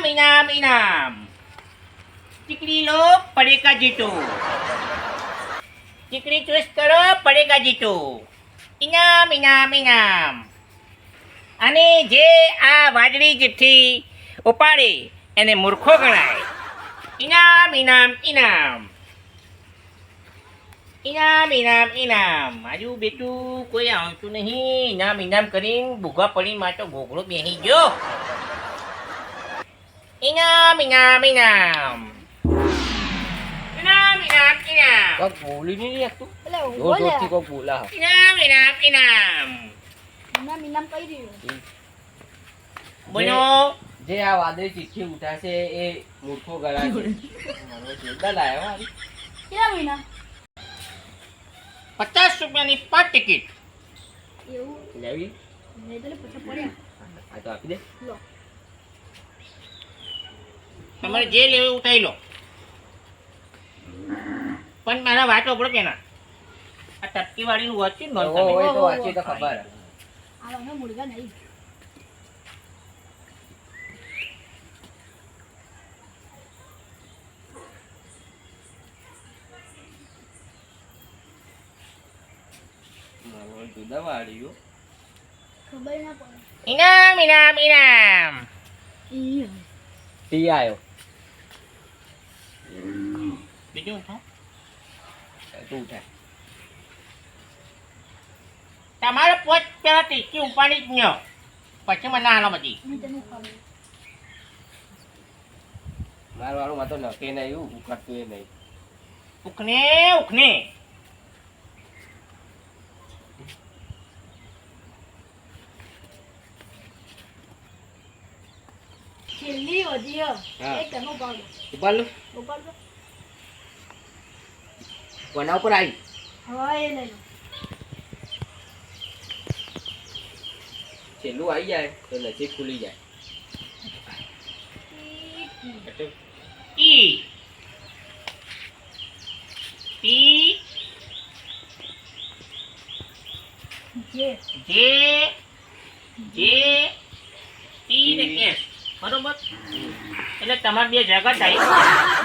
ઇનામ ઇનામ ઇનામ ચીકડી લો પડેકા જીતો ચીકડી ચોઈસ કરો પડેકા જીતો ઇનામ ઇનામ ઇનામ અને જે આ વાદળી ચિઠ્ઠી ઉપાડે એને મૂર્ખો ગણાય ઇનામ ઇનામ ઇનામ ઇનામ ઇનામ ઇનામ આજુ બેટું કોઈ આવતું નહીં ઇનામ ઇનામ કરીને ભૂગા પડી માટે ઘોઘરો બેસી ગયો ઇનામ ઇનામ ઇનામ ઇનામ ઇનામ ઇનામ કોક બોલી નહીં એકતું એટલે જોર બોલે જોરથી કોક બોલા ઇનામ ઇનામ ઇનામ ઇનામ ઇનામ કહી રહ્યું બોલો જે આ વાદળી ચિઠ્ઠી ઉઠાશે એ મૂર્ખો ગળા મારો જોરદાર લાયો હો કેટલા મહિના પચાસ રૂપિયાની પર ટિકિટ એવું લેવી નહીં તો લે, પછી પડ્યા આ તો આપી દે લો તમારે જે લેવું ઉઠાવી ઉઠાઈ લો. પણ મારા વાંચો ઓપડો કે ના? આ ટપકી વાળીનું ને તો વાંચી તો ખબર. આ મુર્ગા નહીં. જુદા વાળ્યું ખબર ના પડે. ઇનામ ઇનામ ઇનામ. ટી આવ્યો બીજું ઉઠાવ તું ઉઠાય તમારે પોચ પેલા ટીકી ઉપાડી જ ન્યો. પછી મને આલો બધી. મારું વાળું માં તો નકે નહીં ઉકળતું એ નહીં. ઉખને ઉખને. છેલ્લી હા. એક તનો પાડો ઉપર લો. ઉપર તો કોના ઉપર આવી? એ લઈ છેલ્લું આવી જાય તો નસીબ ખુલી જાય. ઈ ઈ. જે. જે. ને એસ. બરોબર? એટલે તમારે બે જગત આવી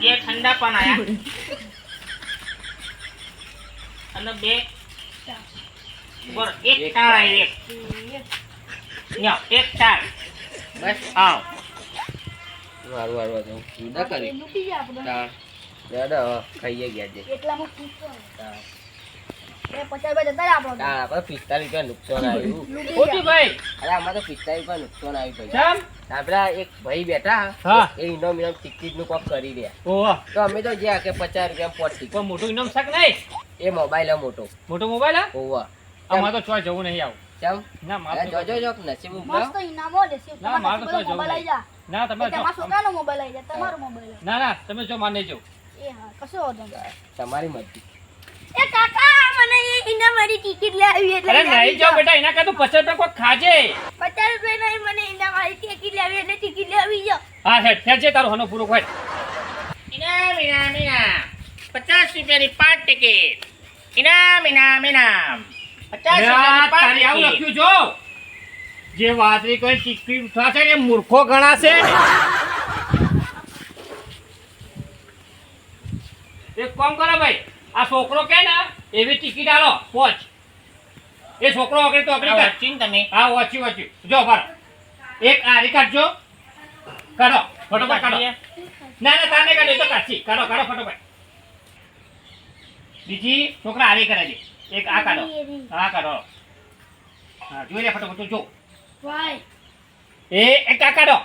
બે ઠંડા પણ આવ્યા અને બે એક તાળ એક. એક તાળ બસ. આવ. મારું વાળું હતું જુદા કરી. દાદા ખાઈએ ગયા છે. એટલામાં પિસ્તાલીસ રૂપિયા નુકસાન આવ્યું. લૂટી ખોટી જાય ભાઈ. અરે આમાં તો પિસ્તાલીસ રૂપિયા નુકસાન આવ્યું ભાઈ. આપડા એક ભાઈ બેઠા. એ ઇનામ ઇનામ ટિકિટનું કોક કરી રહ્યા. તો અમે તો જ્યાં કે પચાસ રૂપિયા પોટી કોઈ મોટું ઇનામ શાક નહીં? એ મોબાઈલ મોટો. મોટો મોબાઈલ હા હોવા તો ચોય જવું નહીં આવું. ચમ? ના મારે જોજો જો નસીબ મસ્ત ઇનામો લેશે ના, મારે તો જવું મોબાઈલ ના તમે તમારા જો. છોકરાનો મોબાઈલ આવી જાય તમારો મોબાઈલ ના ના તમે જો માને જો એ હા કશો વાંધો તમારી મરજી. એ કાકા મને એને મારી ટિકિટ લાવી એટલે અરે નહીં જાઓ બેટા એના કાં તો 50 રૂપિયા કોઈ ખાજે. પચાસ રૂપિયા નહીં મને એને મારી ટિકિટ લાવી એટલે ટિકિટ લાવી જાઓ. હા હેડ હેડ છે તારો હનો પૂરો હોય. ઇના ઇનામ ઇનામ પચાસ રૂપિયાની પાંચ ટિકિટ ઇના ઇનામ ઇનામ પચાસ રૂપિયાની પાંચ આવું લખ્યું જો. જે વાતરી કોઈ ટિકિટ ઉઠાશે ને એ મૂર્ખો ગણાશે. એક કામ કરો ભાઈ આ છોકરો કે ને એવી ટિકિટ આલો પોચ એ છોકરો અગડી તો અગડી. વાંચ્યું તમે. હા વાંચી વાંચી જો બાર એક આરી કાઢજો કાઢો ફટોફટ કાઢો ના ના તાને કાઢો તો કાઢી. કાઢો કાઢો ફટોફટ બીજી છોકરા આરી કરાજે એક આ કાઢો. હા કાઢો. હા જોઈ લે ફટોફટ જો. એ એક આ કાઢો.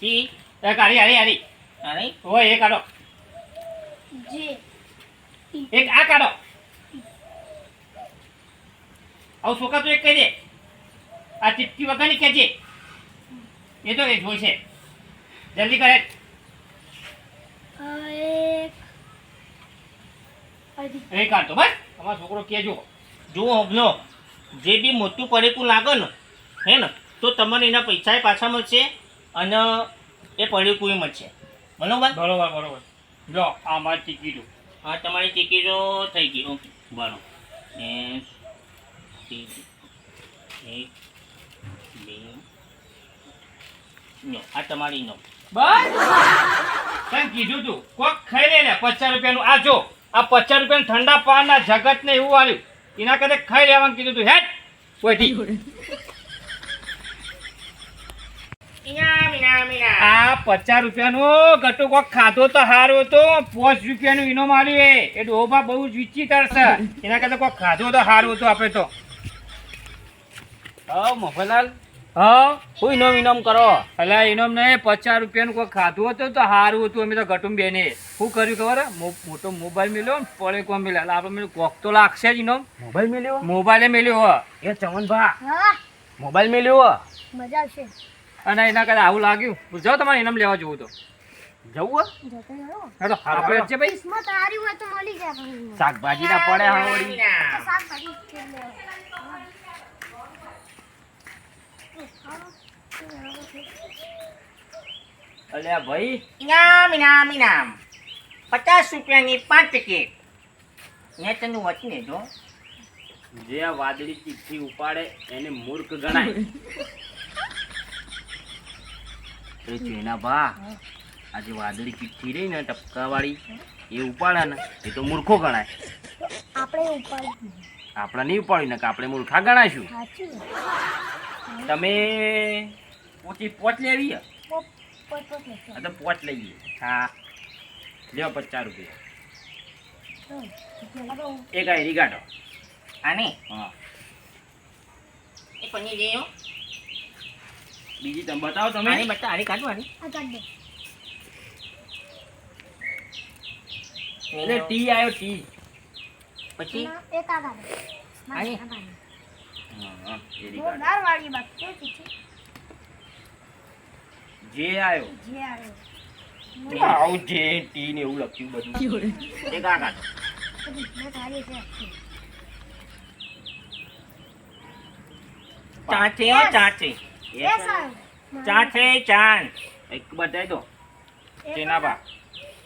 સી એક હારી હારી હારી અરે ઓય એ કાઢો. જે. એક આ કાઢો. આવું છોકરા તો એક કહી દે. આ ચીપકી વગરની કહેજે. એ તો એ જોઈશે જલ્દી કરે. આ એક. અઢી. એ કાઢતો. બસ. અમારો છોકરો કેજો જુઓ હબલો જે બી મોટું પડેકું લાગે ને હે ને તો તમને એના પૈસા પાછા મળશે અને એ પડેકું મળશે. બરોબર? બરોબર બરોબર. જો આ મારી ટિકિટો. આ તમારી ટિકિટો થઈ ગઈ. ઓકે બરો એક બે. નો આ તમારી નો. બસ? તને કીધું તું? કોક ખાઈ લે ને પચાસ રૂપિયાનું. આ જો આ પચાસ રૂપિયાનું ઠંડા પાનના જગતને એવું આવ્યું એના કરતા ખાઈ લેવાનું કીધું તું. હેટ કોઈથી ઇનામ ઇનામ ઇનામ આ પચાસ રૂપિયાનું ગટુ કોક ખાધો તો હારું હતો પાંચ રૂપિયાનું ઇનામ આવ્યું એ. એ ડોબા બહુ જ વિચિત્ર છે. એના કરતા કોક ખાધો તો હારું હતું આપણે તો. હા મફલાલ. હા હું ઇનામ ઇનામ કરો. અલા ઇનામ નહીં પચાસ રૂપિયાનું કોઈ ખાધું હતું તો સારું હતું. અમે તો ગટું બેને. શું કર્યું ખબર? મોટો મોબાઈલ મેલ્યો ને પડે કોમ મેલ્યા. એટલે આપણે કોક તો લાગશે જ ઇનામ મોબાઈલ મેલ્યો? મોબાઈલે મેલ્યો એ ચમનભા હા. મોબાઈલ મેલ્યો મજા આવશે. અને એના કદાચ આવું લાગ્યું. જાઓ તમારે ઇનામ લેવા જવું તો. જવું આપણે છે ભાઈ. કિસ્મત હારી હોય તો મળી જાય. શાકભાજી ના પડે હા તો લે. અલ્યા ભાઈ. ઇનામ ઇનામ ઇનામ. પચાસ રૂપિયાની પાંચ ટિકિટ. મેં તને વચને જો. જે વાદળી ચીઠી ઉપાડે એને મૂર્ખ ગણાય. એ ચેના ભા આ જે વાદળી ચિઠ્ઠી રહી ને ટપકા વાળી એ ઉપાડે ને એ તો મૂર્ખો ગણાય. આપણે આપણે નહીં ઉપાડ્યું ને કે આપણે મૂર્ખા ગણાશું. તમે પોચી પોચ લેવી હે? તો પોચ લઈએ. હા. લ્યો પચાસ રૂપિયા. એક આયરી કાઢો આને? હા. એ પનીર લેયો બીજી તમે બતાવો તમે. આની બતા આની કાઢું આને આ કાઢ દે. એટલે ટી આવ્યો ટી. પછી? એક આ કાઢ આની? આ કાઢ દે. હા હા એરી કાઢો વાળી બાત છે જે આવ્યો જે આવ્યો. આવું જે ટી ને એવું લખ્યું બધું. એક આ કાઢો. ચાચે ચાચે. ચાચે ચાંદ એક બતાવી દો. એક તેના બા.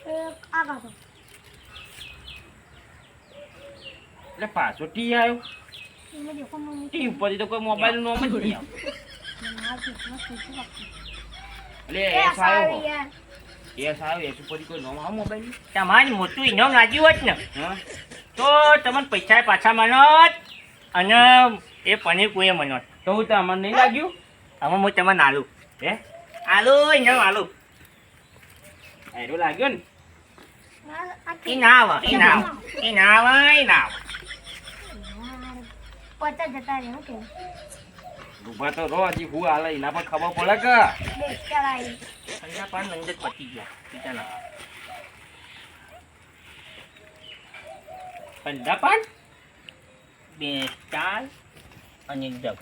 એક આ કાઢો. એટલે પાછો ટી આવ્યો એમાં દેખો મમ્મી. ટી ઉપરથી તો કોઈ મોબાઈલનું નામ જ નહીં. એટલે એ એસ સારી આવ્યો યાર. એસ આવ્યો એસ ઉપરથી કોઈ નામ મોબાઈલ તમારે મોટું ઇનામ લાગ્યું હોત ને તો તમને પૈસા પાછા મનોત અને એ પનીર કોઈએ મનોત. તો હું તમને નહીં લાગ્યું? હવે હું તમને આલુ હે? આલુ ઇનામ આલુ. આયરો લાગ્યો ને? એ ના આવે એ ના આવે. એ ના આવે એ ના આવે. પચાસ જતા રહે કે ઊભા તો રહો, હજી હું હાલે, એના પર ખબર પડે કે? ઠંડા પાન અંદર પતી ગયા પીતા ના પાન બે ચાર અને જગત.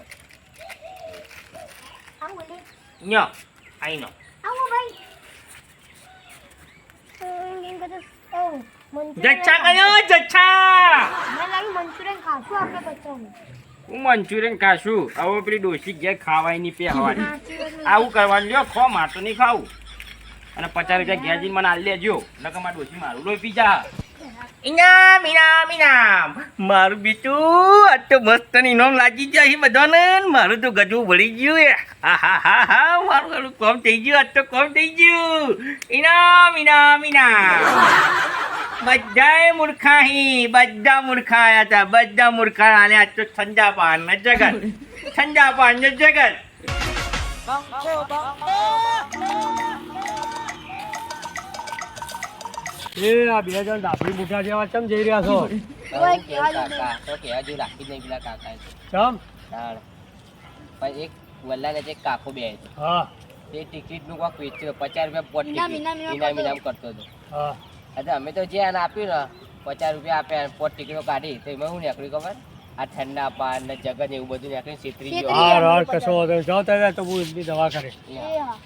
આવું બોલે ન્યો આઈ નો આવો ભાઈ જચ્છા કયો જચ્છા મંચુરિયન ખાશું આપણે બચ્ચાઓને. હું મંચુરિયન ખાશું હવે પેલી ડોસી ઘેર ખાવાય નહીં પે હવાની. આવું કરવાનું લ્યો ખો માર તો નહીં ખાવું અને પચાસ રૂપિયા ઘેર જઈને મને આલી લેજો નકર મારી ડોસી મારું લોહી પી જા ઇનામ ઇનામ ઇનામ. મારું બીટું આ તો મસ્ત ઇનામ લાગી ગયા છે બધાને. મારું તો ગજવું ભળી ગયું એ. હા હા હા મારું ગળું કોમ થઈ ગયું આજ તો કોમ થઈ ગયું. ઇનામ ઇનામ ઇનામ. બધાએ મૂર્ખા હી, બધા મૂર્ખા આવ્યા હતા બધા મૂર્ખા આને આજ તો ઠંડા પાન ને જગત. ઠંડા પાન ને જગત. એ આ બે જણ ડાબડી મુઠા જેવા ચમ જઈ રહ્યા છો? નહીં. તો કહેવા જેવું રાખી જ નહીં પેલા કાકા ચમ પણ એક વલ્લાને જે કાકો બે હા. તે ટિકિટનું કોક વેચ્યું પચાસ રૂપિયા પોટ ઇનામ, ટિકિટ. ઇનામ, ઇનામ કરતો હતો. હા. એટલે અમે તો જે આને આપ્યું ને પચાસ રૂપિયા આપ્યા પોટ ટિકિટો કાઢી તો એમાં હું નીકળ્યું ખબર? આ ઠંડા પાન ને જગત એવું બધું નીકળીને છેતરી ગયો હા કશો. જાઓ તો હું એમની દવા કરે. એ હા.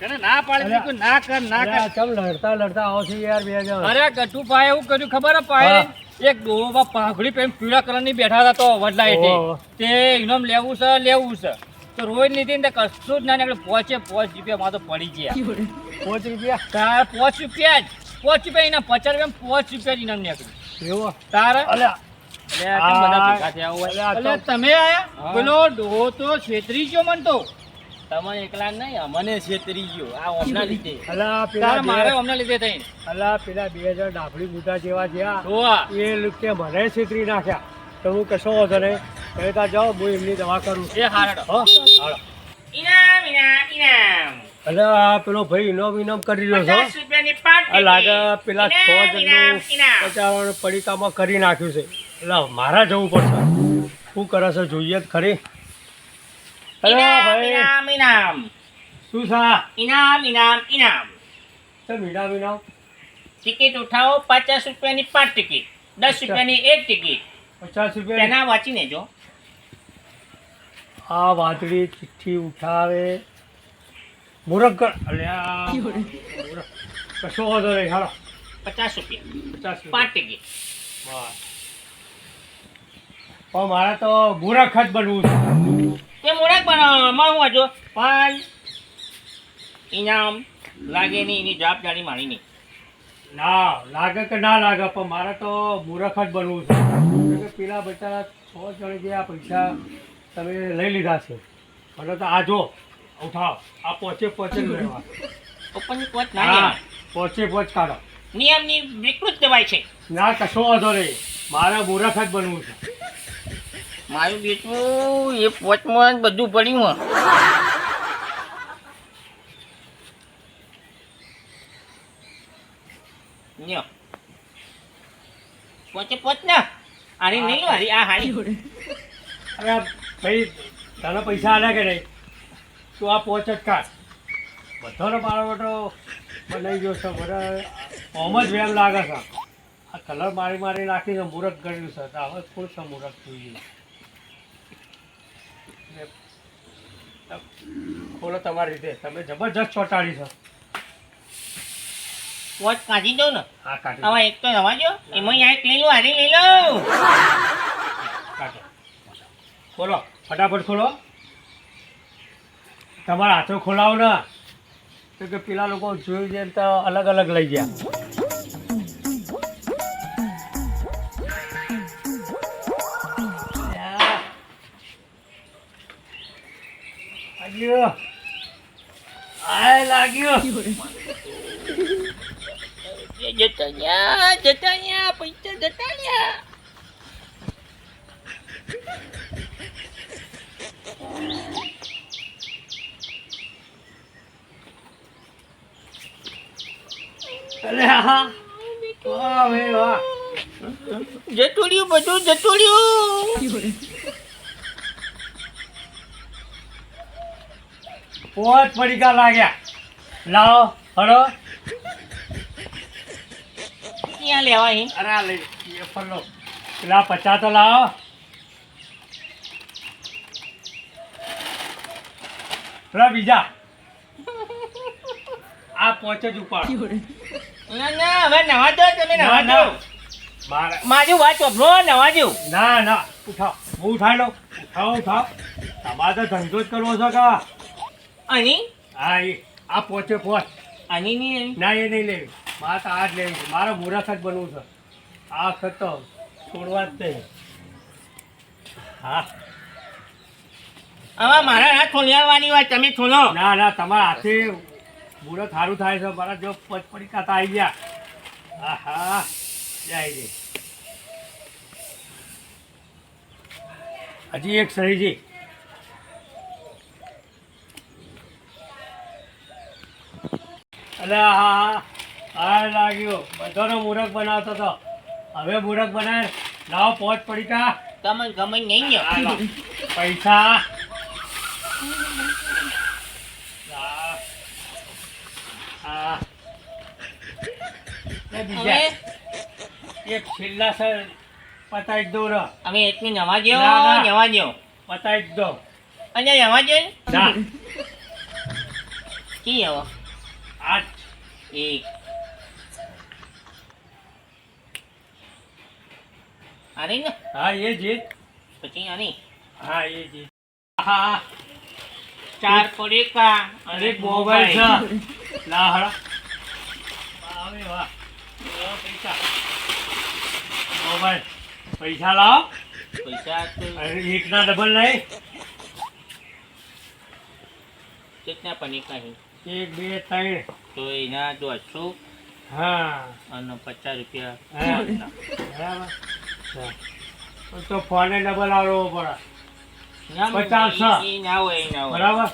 તને ના પાડી દીધું ના કર ના કર. ચમ લડતા લડતા આવો છો યાર બે જણ? અરે ગટુ ભાઈ એવું કર્યું ખબર હે એક ડોબા પાંખડી પહેરીને પીળા કલરની બેઠા હતા તો વડલા એટલે તે ઇનામ લેવું છે લેવું છે. તો રોજ નીતિ ને કશું જ ના નીકળે. પહોંચે પાંચ રૂપિયા માં તો પડી ગયા. પાંચ રૂપિયા? તાર પાંચ રૂપિયા જ. પાંચ રૂપિયા ઇનામ પચાસ રૂપિયા પાંચ રૂપિયા ઇનામ નીકળ્યું. એવો? તારે? અલ્યા તમે આયા? પેલો ડોહો તો છેતરી ગયો મન તો. તમને એકલા નહીં અમને છેતરી ગયો. આ ઓમના લીધે. અલા, પેલા મારે ઓમના લીધે થઈ અલા, પેલા બે હજાર ડાફડી બુટા જેવા થયા. એ લોકો મને છેતરી નાખ્યા. તો હું કશો વાંધો નહીં. તમે ત્યાં જાઓ હું એમની દવા કરું. એ હારડો. હો? હાલો. ઇનામ ઇનામ ઇનામ. અલે આ પેલો ભાઈ ઇનામ ઇનામ કરી રહ્યો છો આ લાગે પેલા છ જણનું ઇનામ. પડીકામાં કરી નાખ્યું છે. એટલે મારા જવું પડશે. શું કરે છે જોઈએ જ ખરી. ઇનામ ભાઈ ઇનામ ઇનામ શું સા ઇનામ ઇનામ ઇનામ તો મીડા ઇનામ ટિકિટ ઉઠાવો પચાસ રૂપિયાની પાંચ ટિકિટ દસ રૂપિયાની એક ટિકિટ પચાસ રૂપિયા તેના વાંચીને જો. આ વાદળી ચિઠ્ઠી ઉઠાવે. મુરગ અલ્યા. કશો વાંધો નહીં હાલો. પચાસ રૂપિયા. પચાસ પાંચ ટિકિટ બસ. પણ મારે તો મૂરખ જ બનવું છે. તે મૂરખ બનાવવામાં હું વાંચો? પાંચ ઇનામ લાગે નહીં એની જવાબદારી મારી નહીં. ના લાગે કે ના લાગે પણ મારે તો મૂરખ જ બનવું છે. પેલા બચારા છ જણ જે આ પૈસા તમે લઈ લીધા છે. મને તો આ જો ઉઠાવ. આ પોચે પોચે લેવા ના પોચે પોચ કાઢો. નિયમની વિકૃત દેવાય છે. ના કશો વાંધો નહીં. મારે મૂરખ જ બનવું છે. મારું બેટું એ પોચમાં બધું પડ્યું હો. લ્યો. પોચે પોચ ને. આની નહીં હારી આ હારી. અરે ભાઈ, તને પૈસા આલ્યા કે નહીં? તું આ પોચ જ કાઢ બધાનો બેટો બનાવી ગયો છે. બધા ઓમ જ વેમ લાગે છે. આ કલર મારી મારી નાખીને મૂરખ કર્યું છે. હવે છે મૂરખ જોઈએ? એટલે ખોલો તમારી રીતે. તમે જબરજસ્ત ચોટાડી છો. પોચ કાઢી દો ને. હા કાઢી હવે એક તો રવા જો એમાં એક લઈ લો હારી લઈ લો. કાઢો. ખોલો. ફટાફટ ખોલો. તમારા હાથો ખોલાવો ને. તો કે પેલા લોકો જોઈ જાય તો અલગ અલગ લઈ ગયા. લાગ્યો આય લાગ્યો જતા ન્યા જતા ન્યા પૈસા જતા ન્યા અરે હા વાહ ભાઈ વાહ જતું રહ્યું બધું જતું પોચ પડીકા લાગ્યા. લાવો હળો. ક્યાં લેવા અહીં અરે આ લઈ ફરલો પેલા પચાસ તો લાવો. પેલા બીજા. આ પોચ જ ઉપાડ. ના ના હવે નવા દો તમે નવા દો. મારે. વાત વાપરો નવા દો. ના ના. ઉઠાવ. હું ઉઠાઈ લઉં. ઉઠાવો ઉઠાવ. તમારે તો ધંધો જ કરવો છે કા? અહીં હા એ આ પોચે પોચ અહીં નહીં ના એ નહીં લેવી. મારે તો આ જ લેવી છે. મારે મૂરખ જ બનવું છે. આ વખત તો છોડવા જ નહીં હા. હવે મારા હાથ ખોલિયાવાની વાત તમે ખોલો ના ના તમારા હાથે મુરત સારું થાય છે. મારા જો પચપડી કાતા આવી ગયા. આહા. જાય રે હજી એક સહી અરે હા હા લાગ્યો. બધાનો મૂરખ બનાવતો હતો હવે મૂરખ બનાવે લાવો પોચ પડી કા તમને ગમે નહીં ગયો પૈસા. બીજા. એક છેલ્લા સર પતાવી દો હવે એકને નવા દો. નવા દો પતાવી દો. અને નવા દો ને? કી હવે આ એક. આની ને? હા એ જીત પછી આની હા એ જીત હા ચાર પડીકા અને એક મોબાઈલ છે લા હળા. આવે વાહ પૈસા. મોબાઈલ. પૈસા લાવો. પૈસા તો અને એકના ડબલ નહીં. કેટલા પનીકા કહી એક બે ત્રણ. તો એના દોઢસો હા. અને પચાસ રૂપિયા બરાબર. તો ફોને ડબલ આવવો પડે. પચાસ છ. ઈ- ઈ ના હોય ના હોય. બરાબર.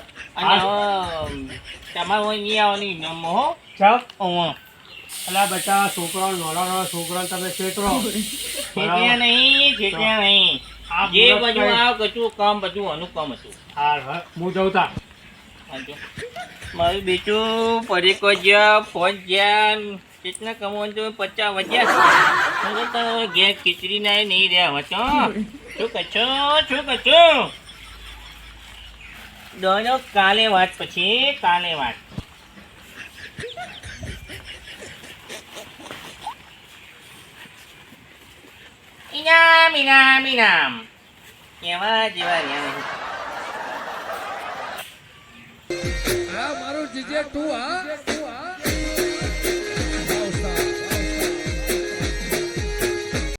તમારે હોય નહીં આવવાની નમ હો. ચાલ. ઓહ. અલા બચ્ચા છોકરાઓ નાના નાના છોકરાઓ તમે છેતરો. છેટ્યા નહીં છેટ્યા નહીં. જે બધું કચું કામ બધું અનુકમ હતું. હા હા. જઉં તા. મારું બીજું પરીકો જ્યાં ફોન જ્યાં કેટલા કમાવાનું તો પચાસ વધ્યા તો ઘેર ખીચડી ના નહીં રહ્યા વચો શું કચ્છો શું કચ્છો દોનો કાલે વાત પછી, કાલે વાત. ઇનામ ઇનામ ઇનામ એવા જેવા રહ્યા જીજે તું હા?